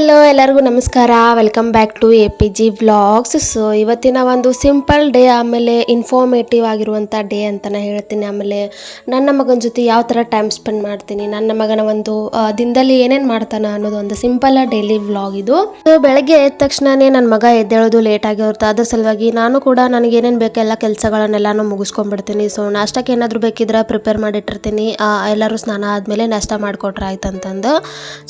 Hello ಎಲ್ಲರಿಗೂ ನಮಸ್ಕಾರ. Welcome back to A P G vlogs so ಇವತ್ತಿನ ಒಂದು ಸಿಂಪಲ್ ಡೇ ಆಮೇಲೆ ಇನ್ಫಾರ್ಮೇಟಿವ್ ಆಗಿರುವಂಥ ಡೇ ಅಂತಲೇ ಹೇಳ್ತೀನಿ. ಆಮೇಲೆ ನನ್ನ ಮಗನ ಜೊತೆ ಯಾವ ಥರ ಟೈಮ್ ಸ್ಪೆಂಡ್ ಮಾಡ್ತೀನಿ, ನನ್ನ ಮಗನ ಒಂದು ದಿನದಲ್ಲಿ ಏನೇನು ಮಾಡ್ತಾನೆ ಅನ್ನೋದು ಒಂದು ಸಿಂಪಲ್ ಡೈಲಿ ವ್ಲಾಗ್ ಇದು. ಸೊ ಬೆಳಗ್ಗೆ ಎದ್ದ ತಕ್ಷಣನೇ ನನ್ನ ಮಗ ಎದ್ದೇಳೋದು ಲೇಟ್ ಆಗಿರುತ್ತೆ. ಅದ್ರ ಸಲುವಾಗಿ ನಾನು ಕೂಡ ನನಗೆ ಏನೇನು ಬೇಕು ಎಲ್ಲ ಕೆಲಸಗಳನ್ನೆಲ್ಲಾನು ಮುಗಿಸ್ಕೊಂಡ್ಬಿಡ್ತೀನಿ. ಸೊ ನಾಷ್ಟಕ್ಕೆ ಏನಾದರೂ ಬೇಕಿದ್ರೆ ಪ್ರಿಪೇರ್ ಮಾಡಿಟ್ಟಿರ್ತೀನಿ. ಎಲ್ಲರೂ ಸ್ನಾನ ಆದಮೇಲೆ ನಾಷ್ಟ ಮಾಡಿಕೊಟ್ರೆ ಆಯ್ತಂತಂದು.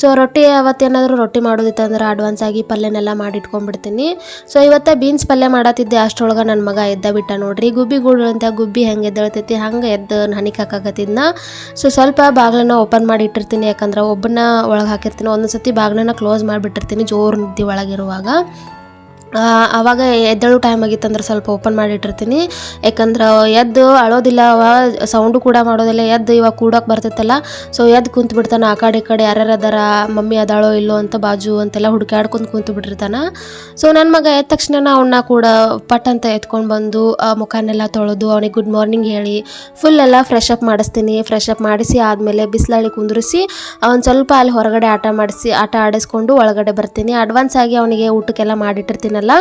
ಸೊ ರೊಟ್ಟಿ ಅವತ್ತೇನಾದರೂ ರೊಟ್ಟಿ ಮಾಡೋದಿತ್ತು ಅಂದ್ರೆ ಅಡ್ವಾನ್ಸ್ ಆಗಿ ಪಲ್ಯನೆಲ್ಲ ಮಾಡಿ ಇಟ್ಕೊಂಡ್ಬಿಡ್ತೀನಿ ಸೊ ಇವತ್ತು ಬೀನ್ಸ್ ಪಲ್ಯ ಮಾಡತ್ತಿದ್ದೆ ಅಷ್ಟೊಳಗೆ ನನ್ನ ಮಗ ಎದ್ದ ಬಿಟ್ಟ ನೋಡ್ರಿ. ಗುಬ್ಬಿ ಗೂಡು ಅಂತ ಗುಬ್ಬಿ ಹೆಂಗೆ ಎದ್ದೇಳ್ತೈತಿ, ಹಂಗೆ ಎದ್ದು ಹನಿ ಹಾಕಾಕತ್ತಿದ್ನ ಸೊ ಸ್ವಲ್ಪ ಬಾಗಿಲನ್ನ ಓಪನ್ ಮಾಡಿ ಇಟ್ಟಿರ್ತೀನಿ. ಯಾಕಂದ್ರೆ ಒಬ್ಬನ ಒಳಗೆ ಹಾಕಿರ್ತೀನಿ. ಒಂದೊಂದು ಸತಿ ಬಾಗಿಲನ್ನ ಕ್ಲೋಸ್ ಮಾಡಿಬಿಟ್ಟಿರ್ತೀನಿ ಜೋರು ನಿದ್ದಿ ಒಳಗಿರುವಾಗ. ಆವಾಗ ಎದ್ದಳು ಟೈಮ್ ಆಗಿತ್ತಂದ್ರೆ ಸ್ವಲ್ಪ ಓಪನ್ ಮಾಡಿಟ್ಟಿರ್ತೀನಿ. ಯಾಕಂದ್ರೆ ಎದ್ದು ಅಳೋದಿಲ್ಲ, ಅವ ಸೌಂಡು ಕೂಡ ಮಾಡೋದಿಲ್ಲ, ಎದ್ದು ಇವಾಗ ಕೂಡೋಕೆ ಬರ್ತೈತಲ್ಲ ಸೊ ಎದ್ದು ಕುಂತು ಬಿಡ್ತಾನೆ. ಆ ಕಡೆ ಈ ಕಡೆ ಯಾರ್ಯಾರು ಅದಾರ, ಮಮ್ಮಿ ಅದಾಳೋ ಇಲ್ಲೋ ಅಂತ ಬಾಜು ಅಂತೆಲ್ಲ ಹುಡುಕಾಡ್ಕೊಂಡು ಕುಂತು ಬಿಟ್ಟಿರ್ತಾನೆ. ಸೊ ನನ್ನ ಮಗ ಎದ್ದ ತಕ್ಷಣ ಅವನ್ನ ಕೂಡ ಪಟ್ ಅಂತ ಎತ್ಕೊಂಡು ಬಂದು, ಆ ಮುಖನೆಲ್ಲ ತೊಳೆದು ಅವನಿಗೆ ಗುಡ್ ಮಾರ್ನಿಂಗ್ ಹೇಳಿ ಫುಲ್ ಎಲ್ಲ ಫ್ರೆಶ್ ಅಪ್ ಮಾಡಿಸ್ತೀನಿ. ಫ್ರೆಶ್ ಅಪ್ ಮಾಡಿಸಿ ಆದಮೇಲೆ ಬಿಸಿಲಲ್ಲಿ ಕುಂದ್ರಿಸಿ, ಅವನು ಸ್ವಲ್ಪ ಅಲ್ಲಿ ಹೊರಗಡೆ ಆಟ ಮಾಡಿಸಿ, ಆಟ ಆಡಿಸ್ಕೊಂಡು ಒಳಗಡೆ ಬರ್ತೀನಿ. ಅಡ್ವಾನ್ಸ್ ಆಗಿ ಅವನಿಗೆ ಊಟಕ್ಕೆಲ್ಲ ಮಾಡಿಟ್ಟಿರ್ತೀನಲ್ಲ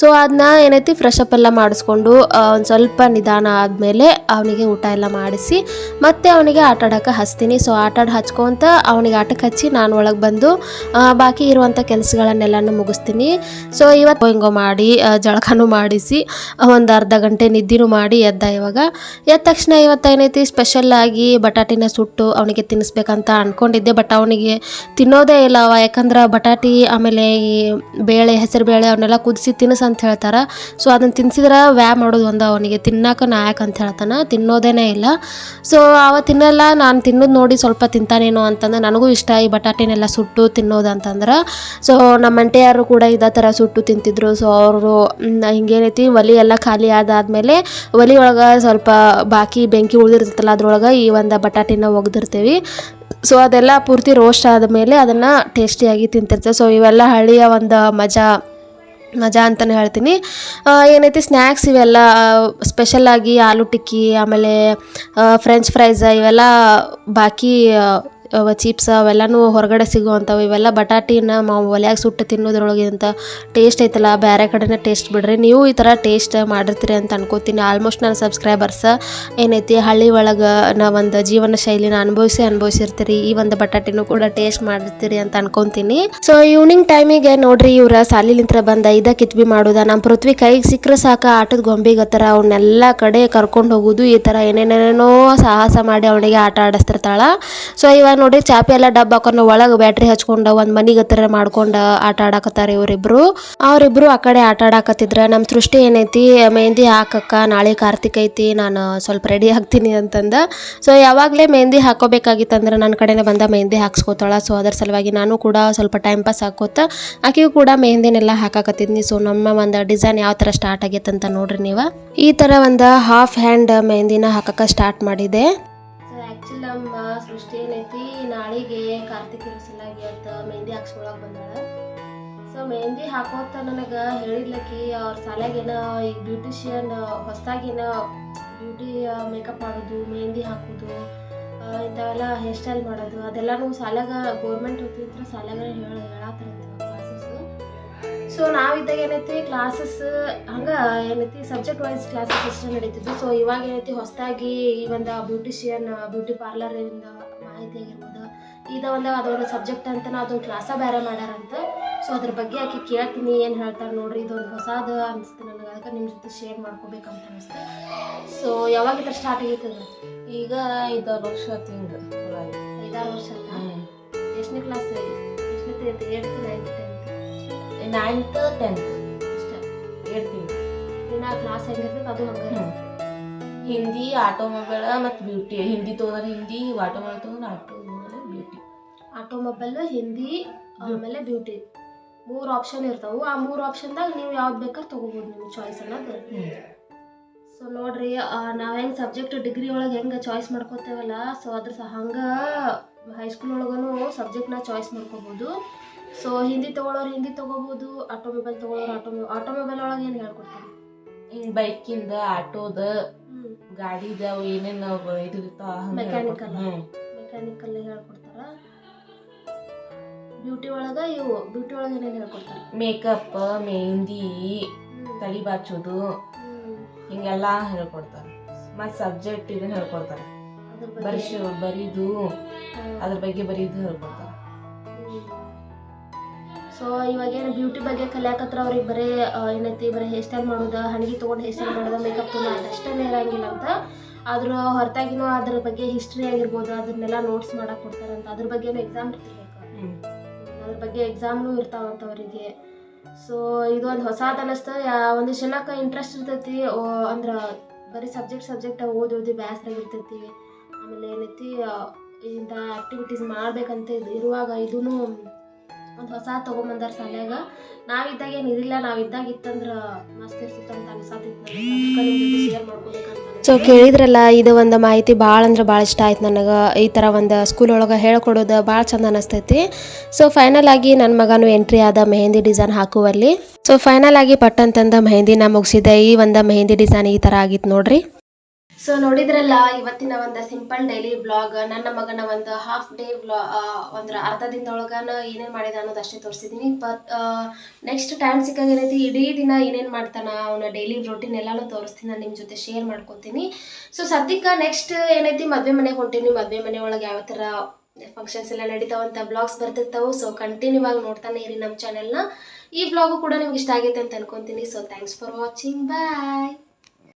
ಸೊ ಅದನ್ನ ಏನೈತಿ ಫ್ರೆಶ್ ಅಪ್ ಎಲ್ಲ ಮಾಡಿಸ್ಕೊಂಡು ಒಂದು ಸ್ವಲ್ಪ ನಿಧಾನ ಆದಮೇಲೆ ಅವನಿಗೆ ಊಟ ಎಲ್ಲ ಮಾಡಿಸಿ, ಮತ್ತೆ ಅವನಿಗೆ ಆಟ ಆಡೋಕೆ ಹಚ್ತೀನಿ. ಸೊ ಆಟ ಆಡಿ ಹಚ್ಕೊಂತ ಅವನಿಗೆ ಆಟಕ್ಕೆ ಹಚ್ಚಿ ನಾನು ಒಳಗೆ ಬಂದು ಬಾಕಿ ಇರುವಂಥ ಕೆಲಸಗಳನ್ನೆಲ್ಲನೂ ಮುಗಿಸ್ತೀನಿ. ಸೊ ಇವತ್ತು ಹಿಂಗೋ ಮಾಡಿ ಜಳಕನು ಜಳಕನೂ ಮಾಡಿಸಿ, ಒಂದು ಅರ್ಧ ಗಂಟೆ ನಿದ್ದಿನೂ ಮಾಡಿ ಎದ್ದ ಇವಾಗ. ಎದ್ದ ತಕ್ಷಣ ಇವತ್ತು ಏನೈತಿ ಸ್ಪೆಷಲ್ ಆಗಿ ಬಟಾಟಿನ ಸುಟ್ಟು ಅವನಿಗೆ ತಿನ್ನಿಸ್ಬೇಕಂತ ಅಂದ್ಕೊಂಡಿದ್ದೆ ಬಟ್ ಅವನಿಗೆ ತಿನ್ನೋದೇ ಇಲ್ಲ ಅವ. ಯಾಕಂದ್ರೆ ಬಟಾಟಿ ಆಮೇಲೆ ಈ ಬೇಳೆ ಹೆಸರು ಬೇಳೆ ಅವನ್ನೆಲ್ಲ ಕುದಿಸಿ ತಿನ್ನಿಸ್ ಅಂತ ಹೇಳ್ತಾರೆ. ಸೊ ಅದನ್ನು ತಿನ್ಸಿದ್ರೆ ವ್ಯಾ ಮಾಡೋದು ಒಂದು ಅವನಿಗೆ. ತಿನ್ನಕ್ಕೆ ನಾಯಕ ಅಂತ ಹೇಳ್ತಾನೆ. ತಿನ್ನೋದೇನೇ ಇಲ್ಲ. ಸೊ ಅವ ತಿನ್ನಲ್ಲ, ನಾನು ತಿನ್ನೋದು ನೋಡಿ ಸ್ವಲ್ಪ ತಿಂತಾನೇನೋ ಅಂತಂದ್ರೆ ನನಗೂ ಇಷ್ಟ. ಈ ಬಟಾಟಿನೆಲ್ಲ ಸುಟ್ಟು ತಿನ್ನೋದು ಅಂತಂದ್ರೆ. ಸೊ ನಮ್ಮ ಅಂಟೆಯಾರು ಕೂಡ ಇದೇ ಥರ ಸುಟ್ಟು ತಿಂತಿದ್ರು. ಸೊ ಅವರು ಹಿಂಗೇನೈತಿ, ಒಲಿ ಎಲ್ಲ ಖಾಲಿ ಆದಾದ್ಮೇಲೆ ಒಲಿ ಒಳಗೆ ಸ್ವಲ್ಪ ಬಾಕಿ ಬೆಂಕಿ ಉಳಿದಿರ್ತಲ್ಲ ಅದ್ರೊಳಗೆ ಈ ಒಂದು ಬಟಾಟಿನ ಒಗ್ದಿರ್ತೀವಿ. ಸೊ ಅದೆಲ್ಲ ಪೂರ್ತಿ ರೋಸ್ಟ್ ಆದಮೇಲೆ ಅದನ್ನು ಟೇಸ್ಟಿಯಾಗಿ ತಿಂತಿರ್ತೇವೆ ಸೊ ಇವೆಲ್ಲ ಹಳ್ಳಿಯ ಒಂದು ಮಜಾ. ಮಜಾ ಅಂತಲೇ ಹೇಳ್ತೀನಿ. ಏನೈತಿ ಸ್ನ್ಯಾಕ್ಸ್ ಇವೆಲ್ಲ ಸ್ಪೆಷಲಾಗಿ ಆಲೂ ಟಿಕ್ಕಿ ಆಮೇಲೆ ಫ್ರೆಂಚ್ ಫ್ರೈಸ್ ಇವೆಲ್ಲ ಬಾಕಿ ಚೀಪ್ಸ್ ಅವೆಲ್ಲನೂ ಹೊರಗಡೆ ಸಿಗುವಂಥವು. ಇವೆಲ್ಲ ಬಟಾಟಿನ ನಾವು ಒಲೆಯಾಗ ಸುಟ್ಟು ತಿನ್ನೋದ್ರೊಳಗೆ ಅಂತ ಟೇಸ್ಟ್ ಐತಲ್ಲ ಬೇರೆ ಕಡೆನೇ ಟೇಸ್ಟ್ ಬಿಡ್ರಿ. ನೀವು ಈ ಥರ ಟೇಸ್ಟ್ ಮಾಡಿರ್ತೀರಿ ಅಂತ ಅನ್ಕೋತೀನಿ. ಆಲ್ಮೋಸ್ಟ್ ನನ್ನ ಸಬ್ಸ್ಕ್ರೈಬರ್ಸ್ ಏನೈತಿ, ಹಳ್ಳಿ ಒಳಗೆ ನಾ ಒಂದು ಜೀವನ ಶೈಲಿನ ಅನುಭವಿಸಿ ಅನುಭವಿಸಿರ್ತೀರಿ. ಈ ಒಂದು ಬಟಾಟಿನೂ ಕೂಡ ಟೇಸ್ಟ್ ಮಾಡಿರ್ತೀರಿ ಅಂತ ಅನ್ಕೊಂತೀನಿ. ಸೊ ಈವ್ನಿಂಗ್ ಟೈಮಿಗೆ ನೋಡ್ರಿ ಇವ್ರ ಸಾಲಿಲಿಂತ್ರ ಬಂದ ಇದ ಕಿತ್ಬಿ ಮಾಡುದ. ನಮ್ಮ ಪೃಥ್ವಿ ಕೈಗೆ ಸಿಕ್ಕರೆ ಸಾಕ, ಆಟದ ಗೊಂಬೆಗತ್ತರ ಅವನ್ನೆಲ್ಲ ಕಡೆ ಕರ್ಕೊಂಡು ಹೋಗೋದು ಈ ತರ ಏನೇನೇನೋ ಸಾಹಸ ಮಾಡಿ ಅವನಿಗೆ ಆಟ ಆಡಿಸ್ತಿರ್ತಾಳ. ಸೊ ಇವಾಗ ನೋಡಿ ಚಾಪಿ ಎಲ್ಲ ಡಬ್ಬ ಹಾಕೊಂಡು ಒಳಗೆ ಬ್ಯಾಟ್ರಿ ಹಚ್ಕೊಂಡ ಒಂದ್ ಮನಿಗೆ ಹತ್ರ ಮಾಡ್ಕೊಂಡ ಆಟ ಆಡಕತ್ತಾರ ಇವರಿಬ್ರು. ಅವರಿಬ್ರು ಆ ಕಡೆ ಆಟ ಆಡಾಕತ್ತಿದ್ರ ನಮ್ಮ ಸೃಷ್ಟಿ ಏನೈತಿ, ಮೆಹಂದಿ ಹಾಕಕ್ಕ ನಾಳೆ ಕಾರ್ತಿಕ್ ಐತಿ, ನಾನು ಸ್ವಲ್ಪ ರೆಡಿ ಆಗ್ತೀನಿ ಅಂತಂದ. ಸೊ ಯಾವಾಗಲೇ ಮೆಹಂದಿ ಹಾಕೋಬೇಕಾಗಿತ್ತಂದ್ರ ನನ್ನ ಕಡೆನೇ ಬಂದ ಮೆಹಂದಿ ಹಾಕ್ಸ್ಕೊತಾಳ. ಸೊ ಅದರ ಸಲುವಾಗಿ ನಾನು ಕೂಡ ಸ್ವಲ್ಪ ಟೈಮ್ ಪಾಸ್ ಹಾಕೋತ, ಆಕಿಗೂ ಕೂಡ ಮೆಹಂದಿನೆಲ್ಲ ಹಾಕಾಕತ್ತಿದ್ನಿ. ಸೊ ನಮ್ಮ ಒಂದು ಡಿಸೈನ್ ಯಾವ ಥರ ಸ್ಟಾರ್ಟ್ ಆಗೈತೆ ಅಂತ ನೋಡ್ರಿ ನೀವು. ಈ ತರ ಒಂದು ಹಾಫ್ ಹ್ಯಾಂಡ್ ಮೆಹಂದಿನ ಹಾಕಕ್ಕೆ ಸ್ಟಾರ್ಟ್ ಮಾಡಿದೆ. ನಮ್ಮ ಸೃಷ್ಟಿ ಏನೈತಿ? ನಾಳೆಗೆ ಕಾರ್ತಿಕ್ ಸಲಾಗಿ ಅಂತ ಮೆಹಂದಿ ಹಾಕ್ಸ್ಕೊಳಕ್ ಬಂದಾಳ. ಸೊ ಮೆಹಂದಿ ಹಾಕೋತ ನನಗೆ ಹೇಳಿದ್ಲಕಿ, ಅವ್ರ ಸಾಲಾಗೇನ ಈ ಬ್ಯೂಟಿಷಿಯನ್ ಹೊಸದಾಗೇನ ಬ್ಯೂಟಿ ಮೇಕಪ್ ಮಾಡೋದು ಮೆಹಂದಿ ಹಾಕೋದು ಇಂಥವೆಲ್ಲ ಹೇರ್ ಸ್ಟೈಲ್ ಮಾಡೋದು, ಅದೆಲ್ಲನೂ ಸಾಲಾಗ ಗೌರ್ಮೆಂಟ್ ವತಿಯಿಂದ ಸಾಲಾಗ ಹೇಳ ಹೇಳತ್ತಾರಂತ ಸೊ ನಾವಿದ್ದಾಗ ಏನೈತಿ ಕ್ಲಾಸಸ್ ಹಂಗೆ ಏನೈತಿ ಸಬ್ಜೆಕ್ಟ್ ವೈಸ್ ಕ್ಲಾಸಸ್ ಅಷ್ಟೇ ನಡೀತಿದ್ದು ಸೊ ಇವಾಗ ಏನೈತಿ ಹೊಸದಾಗಿ ಈ ಒಂದು ಬ್ಯೂಟಿಷಿಯನ್ ಬ್ಯೂಟಿ ಪಾರ್ಲರ್ ಇಂದ ಮಾಹಿತಿ ಆಗಿರ್ಬೋದು ಇದ ಒಂದು ಅದೊಂದು ಸಬ್ಜೆಕ್ಟ್ ಅಂತ ಅದು ಕ್ಲಾಸ ಬೇರೆ ಮಾಡ್ಯಾರಂತ. ಸೊ ಅದ್ರ ಬಗ್ಗೆ ಆಕೆ ಕೇಳ್ತೀನಿ ಏನು ಹೇಳ್ತಾರೆ ನೋಡ್ರಿ ಇದೊಂದು ಹೊಸದು ಅನಿಸ್ತು ನನಗೆ ಅದಕ್ಕೆ ನಿಮ್ಮ ಜೊತೆ ಶೇರ್ ಮಾಡ್ಕೋಬೇಕಂತ ಅನಿಸ್ತು. ಸೊ ಯಾವಾಗ ಇದ್ರ ಸ್ಟಾರ್ಟ್ ಆಗೈತದ ಈಗ ಐದಾರು ವರ್ಷ ತಿಂಗಳು ಹಿಂಗ. ಐದಾರು ವರ್ಷ ಎಷ್ಟನೇ ಕ್ಲಾಸ್ ಎಷ್ಟನೇ ಏಳ್ತ್ ನೈನ್ತ್ ನೈನ್ತ್ ಟೆಂತ್ ಅಷ್ಟೇ. ಹೇಳ್ತೀನಿ. ದಿನ ಕ್ಲಾಸ್ ಹೆಂಗಿರ್ತೈತೆ ಅದು ಹಂಗೆ ಹಿಂದಿ ಆಟೋಮೊಬೈಲ್ ಮತ್ತು ಬ್ಯೂಟಿ ಹಿಂದಿ ತೊಗೊಂಡ್ರೆ ಹಿಂದಿ ಆಟೋಮೊಬೈಲ್ ತೊಗೊಂಡ್ರೆ ಆಟೋಮೊಬೈಲ್ ಬ್ಯೂಟಿ ಆಟೋಮೊಬೈಲ್ ಹಿಂದಿ ಆಮೇಲೆ ಬ್ಯೂಟಿ ಮೂರು ಆಪ್ಷನ್ ಇರ್ತಾವೆ. ಆ ಮೂರು ಆಪ್ಷನ್ದಾಗ ನೀವು ಯಾವ್ದು ಬೇಕಾದ್ರೆ ತೊಗೋಬೋದು ನಿಮ್ಮ ಚಾಯ್ಸ್ ಅನ್ನೋದು. ಸೊ ನೋಡ್ರಿ ನಾವು ಹೆಂಗೆ ಸಬ್ಜೆಕ್ಟ್ ಡಿಗ್ರಿ ಒಳಗೆ ಹೆಂಗೆ ಚಾಯ್ಸ್ ಮಾಡ್ಕೋತೇವಲ್ಲ ಸೊ ಅದ್ರ ಸಹ ಹಂಗೆ ಹೈಸ್ಕೂಲ್ ಒಳಗೂ ಸಬ್ಜೆಕ್ಟ್ನ ಚಾಯ್ಸ್ ಮಾಡ್ಕೋಬೋದು. ಸೊ ಹಿಂದಿ ತಗೊಳ್ಳೋರು ಹಿಂದಿ ತೊಗೋಬೋದು ಆಟೋಮೊಬೈಲ್ ತೊಗೊಳೋರು ಆಟೋಮೊ ಆಟೋಮೊಬೈಲ್ ಒಳಗೆ ಏನು ಹೇಳ್ಕೊಡ್ತಾರೆ? ಹಿಂಗೆ ಬೈಕಿಂದ ಆಟೋದ ಗಾಡಿದ ಅವು ಏನೇನು ಇದು ಇರ್ತಾವ ಮೆಕ್ಯಾನಿಕಲ್ ಮೆಕ್ಯಾನಿಕಲ್ ಹೇಳ್ಕೊಡ್ತಾರೆ. ಬ್ಯೂಟಿ ಒಳಗೆ ಇವು ಬ್ಯೂಟಿ ಒಳಗೆ ಏನೇನು ಹೇಳ್ಕೊಡ್ತಾರೆ? ಮೇಕಪ್ ಮೆಹಂದಿ ತಲೆ ಬಾಚೋದು ಹಿಂಗೆಲ್ಲ ಹೇಳ್ಕೊಡ್ತಾರೆ. ಮತ್ತು ಸಬ್ಜೆಕ್ಟ್ ಇದನ್ನ ಹೇಳ್ಕೊಡ್ತಾರೆ. ಬರೀ ಬರೀದು ಅದ್ರ ಬಗ್ಗೆ ಬರೀದು ಹೇಳ್ಕೊಡ್ತಾರೆ. ಸೊ ಇವಾಗ ಏನು ಬ್ಯೂಟಿ ಬಗ್ಗೆ ಕಲಿಯಾಕತ್ರ ಅವ್ರಿಗೆ ಬರೀ ಏನೈತಿ, ಬರೀ ಹೇರ್ ಸ್ಟೈಲ್ ಮಾಡೋದು ಹಣಗಿ ತೊಗೊಂಡು ಹೇರ್ ಸ್ಟೈಲ್ ಮಾಡೋದು ಮೇಕಪ್ ತೊಗೊಂಡು ಅದಷ್ಟೇ ಇರೋಂಗಿಲ್ಲ ಅಂತ. ಆದರೂ ಹೊರತಾಗಿನೂ ಅದ್ರ ಬಗ್ಗೆ ಹಿಸ್ಟ್ರಿ ಆಗಿರ್ಬೋದು, ಅದನ್ನೆಲ್ಲ ನೋಟ್ಸ್ ಮಾಡಕ್ಕೆ ಕೊಡ್ತಾರಂತ ಅದ್ರ ಬಗ್ಗೆನೂ ಎಕ್ಸಾಮ್ ಇರ್ತಿರ್ಬೇಕು. ಅದ್ರ ಬಗ್ಗೆ ಎಕ್ಸಾಮ್ನೂ ಇರ್ತಾವಂತ ಅವರಿಗೆ. ಸೊ ಇದು ಒಂದು ಹೊಸದು ಅನ್ನಿಸ್ತು ಒಂದು ಜನಕ್ಕೆ ಇಂಟ್ರೆಸ್ಟ್ ಇರ್ತೈತಿ. ಅಂದ್ರೆ ಬರೀ ಸಬ್ಜೆಕ್ಟ್ ಸಬ್ಜೆಕ್ಟ್ ಓದಿ ಓದಿ ಬೇಸರಾಗಿರ್ತೈತಿ ಆಮೇಲೆ ಏನೈತಿ ಇಂಥ ಆ್ಯಕ್ಟಿವಿಟೀಸ್ ಮಾಡಬೇಕಂತ ಇರುವಾಗ ಇದೂ ಒಂದು ಹೊಸ ತೊಗೊಂಬಂದಾರ ಶಾಲ್ಯಾಗ ನಾವಿದ್ದಾಗ ಏನು ಇದಿಲ್ಲ ನಾವಿದ್ದಾಗ ಇತ್ತಂದ್ರೆ ಮಸ್ತ್ ಇರ್ತಿತ್ತು ಅಂತ ಅನ್ಸಾತಿತ್ತು ಸೊ ಕೇಳಿದ್ರಲ್ಲ, ಇದು ಒಂದು ಮಾಹಿತಿ ಭಾಳ ಅಂದ್ರೆ ಭಾಳ ಇಷ್ಟ ಆಯ್ತು ನನಗೆ. ಈ ಥರ ಒಂದು ಸ್ಕೂಲ್ ಒಳಗೆ ಹೇಳ್ಕೊಡೋದು ಭಾಳ ಚಂದ ಅನಿಸ್ತೈತಿ. ಸೊ ಫೈನಲ್ ಆಗಿ ನನ್ನ ಮಗನು ಎಂಟ್ರಿ ಆದ ಮೆಹಂದಿ ಡಿಸೈನ್ ಹಾಕುವಲ್ಲಿ. ಸೊ ಫೈನಲ್ ಆಗಿ ಪಟ್ಟಂತಂದ ಮೆಹಂದಿನ ಮುಗಿಸಿದೆ. ಈ ಒಂದು ಮೆಹಂದಿ ಡಿಸೈನ್ ಈ ಥರ ಆಗಿತ್ತು ನೋಡ್ರಿ. ಸೊ ನೋಡಿದ್ರಲ್ಲ, ಇವತ್ತಿನ ಒಂದು ಸಿಂಪಲ್ ಡೈಲಿ ಬ್ಲಾಗ್ ನನ್ನ ಮಗನ ಒಂದು ಹಾಫ್ ಡೇ ಬ್ಲಾ ಒಂದು ಅರ್ಧ ದಿನದೊಳಗನ ಏನೇನು ಮಾಡಿದ ಅನ್ನೋದು ಅಷ್ಟೇ ತೋರಿಸಿದ್ದೀನಿ ಬಟ್ ನೆಕ್ಸ್ಟ್ ಟೈಮ್ ಸಿಕ್ಕಾಗ ಏನೈತಿ ಇಡೀ ದಿನ ಏನೇನು ಮಾಡ್ತಾನ ಅವನ ಡೈಲಿ ರೊಟೀನ್ ಎಲ್ಲಾನು ತೋರಿಸ್ತೀನಿ, ನಾನು ನಿಮ್ಮ ಜೊತೆ ಶೇರ್ ಮಾಡ್ಕೊತೀನಿ. ಸೊ ಸದ್ಯಕ್ಕೆ ನೆಕ್ಸ್ಟ್ ಏನೈತಿ, ಮದುವೆ ಮನೆಗೆ ಹೊಂಟೀನಿ. ಮದುವೆ ಮನೆ ಒಳಗೆ ಯಾವ ಥರ ಫಂಕ್ಷನ್ಸ್ ಎಲ್ಲ ನಡೀತಾವಂತ ಬ್ಲಾಗ್ಸ್ ಬರ್ತಿರ್ತಾವೆ. ಸೊ ಕಂಟಿನ್ಯೂ ಆಗಿ ನೋಡ್ತಾನೆ ಇರಿ ನಮ್ಮ ಚಾನೆಲ್ನ ಈ ಬ್ಲಾಗು ಕೂಡ ನಿಮ್ಗೆ ಇಷ್ಟ ಆಗೈತೆ ಅಂತ ಅನ್ಕೊತೀನಿ. So thanks for watching bye